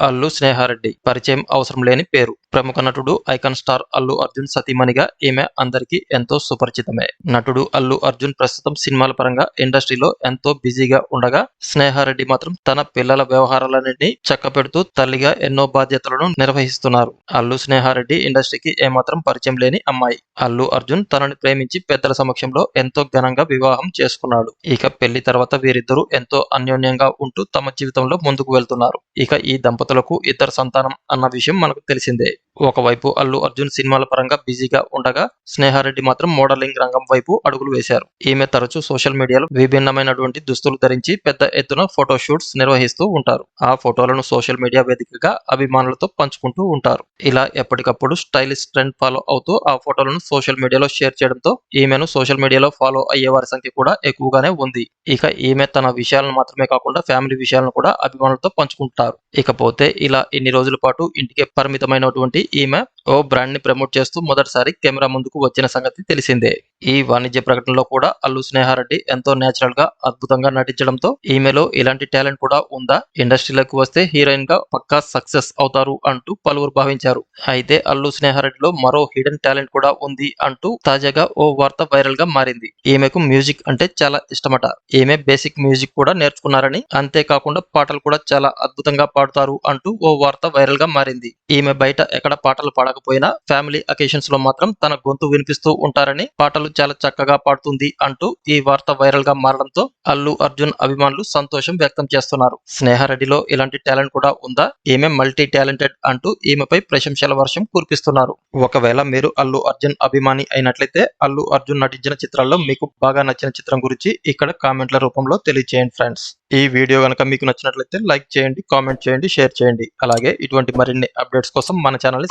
అల్లు స్నేహారెడ్డి. పరిచయం అవసరం లేని పేరు. ప్రముఖ నటుడు ఐకాన్ స్టార్ అల్లు అర్జున్ సతీమణిగా ఈమె అందరికీ ఎంతో సుపరిచితమే. నటుడు అల్లు అర్జున్ ప్రస్తుతం సినిమాల పరంగా ఇండస్ట్రీలో ఎంతో బిజీగా ఉండగా స్నేహారెడ్డి మాత్రం తన పిల్లల వ్యవహారాలన్నింటినీ చక్కపెడుతూ తల్లిగా ఎన్నో బాధ్యతలను నిర్వహిస్తున్నారు. అల్లు స్నేహారెడ్డి ఇండస్ట్రీకి ఏమాత్రం పరిచయం లేని అమ్మాయి. అల్లు అర్జున్ తనని ప్రేమించి పెద్దల సమక్షంలో ఎంతో ఘనంగా వివాహం చేసుకున్నాడు. ఇక పెళ్ళి తర్వాత వీరిద్దరూ ఎంతో అన్యోన్యంగా ఉంటూ తమ జీవితంలో ముందుకు వెళ్తున్నారు. ఇక ఈ దంపతులకు ఇద్దరు సంతానం అన్న విషయం మనకు తెలిసిందే. ఒకవైపు అల్లు అర్జున్ సినిమాల పరంగా బిజీగా ఉండగా స్నేహారెడ్డి మాత్రం మోడలింగ్ రంగం వైపు అడుగులు వేశారు. ఈమె తరచూ సోషల్ మీడియాలో విభిన్నమైనటువంటి దుస్తులు ధరించి పెద్ద ఎత్తున ఫోటో షూట్స్ నిర్వహిస్తూ ఉంటారు. ఆ ఫోటోలను సోషల్ మీడియా వేదికగా అభిమానులతో పంచుకుంటూ ఉంటారు. ఇలా ఎప్పటికప్పుడు స్టైలిష్ ట్రెండ్ ఫాలో అవుతూ ఆ ఫోటోలను సోషల్ మీడియాలో షేర్ చేయడంతో ఈమెను సోషల్ మీడియాలో ఫాలో అయ్యే వారి సంఖ్య కూడా ఎక్కువగానే ఉంది. ఇక ఈమె తన విషయాలను మాత్రమే కాకుండా ఫ్యామిలీ విషయాలను కూడా అభిమానులతో పంచుకుంటారు. ఇకపోతే ఇలా ఇన్ని రోజుల పాటు ఇంటికే పరిమితమైనటువంటి ఈమె ఓ బ్రాండ్ని ప్రమోట్ చేస్తూ మొదటిసారి కెమెరా ముందుకు వచ్చిన సంగతి తెలిసిందే. ఈ వాణిజ్య ప్రకటనలో కూడా అల్లు స్నేహారెడ్డి ఎంతో నేచురల్గా అద్భుతంగా నటించడంతో ఈమెలో ఇలాంటి టాలెంట్ కూడా ఉందా? ఇండస్ట్రీలోకి వస్తే హీరోయిన్గా పక్కా సక్సెస్ అవుతారు అంటూ పలువురు భావించారు. అయితే అల్లు స్నేహారెడ్డిలో మరో హిడెన్ టాలెంట్ కూడా ఉంది అంటూ తాజాగా ఓ వార్త వైరల్గా మారింది. ఈమెకు మ్యూజిక్ అంటే చాలా ఇష్టమట. ఈమె బేసిక్ మ్యూజిక్ కూడా నేర్చుకున్నారని అంతేకాకుండా పాటలు కూడా చాలా అద్భుతంగా పాడుతారు అంటూ ఓ వార్త వైరల్గా మారింది. ఈమె బయట ఎక్కడ పాటలు పాడకపోయినా ఫ్యామిలీ అకేషన్స్లో మాత్రం తన గొంతు వినిపిస్తూ ఉంటారని పాటలు చాలా చక్కగా పాడుతుంది అంటూ ఈ వార్త వైరల్గా మారడంతో అల్లు అర్జున్ అభిమానులు సంతోషం వ్యక్తం చేస్తున్నారు. స్నేహారెడ్డిలో ఇలాంటి టాలెంట్ కూడా ఉందా? ఈమె మల్టీ టాలెంటెడ్ అంటూ ఈమెపై ప్రశంసల వర్షం కురిపిస్తున్నారు. ఒకవేళ మీరు అల్లు అర్జున్ అభిమాని అయినట్లయితే అల్లు అర్జున్ నటించిన చిత్రాల్లో మీకు బాగా నచ్చిన చిత్రం గురించి ఇక్కడ కామెంట్ల రూపంలో తెలియజేయండి ఫ్రెండ్స్. ఈ వీడియో కనుక మీకు నచ్చినట్లయితే లైక్ చేయండి కామెంట్ చేయండి షేర్ చేయండి. అలాగే ఇటువంటి మరిన్ని అప్డేట్స్ కోసం మన ఛానల్ని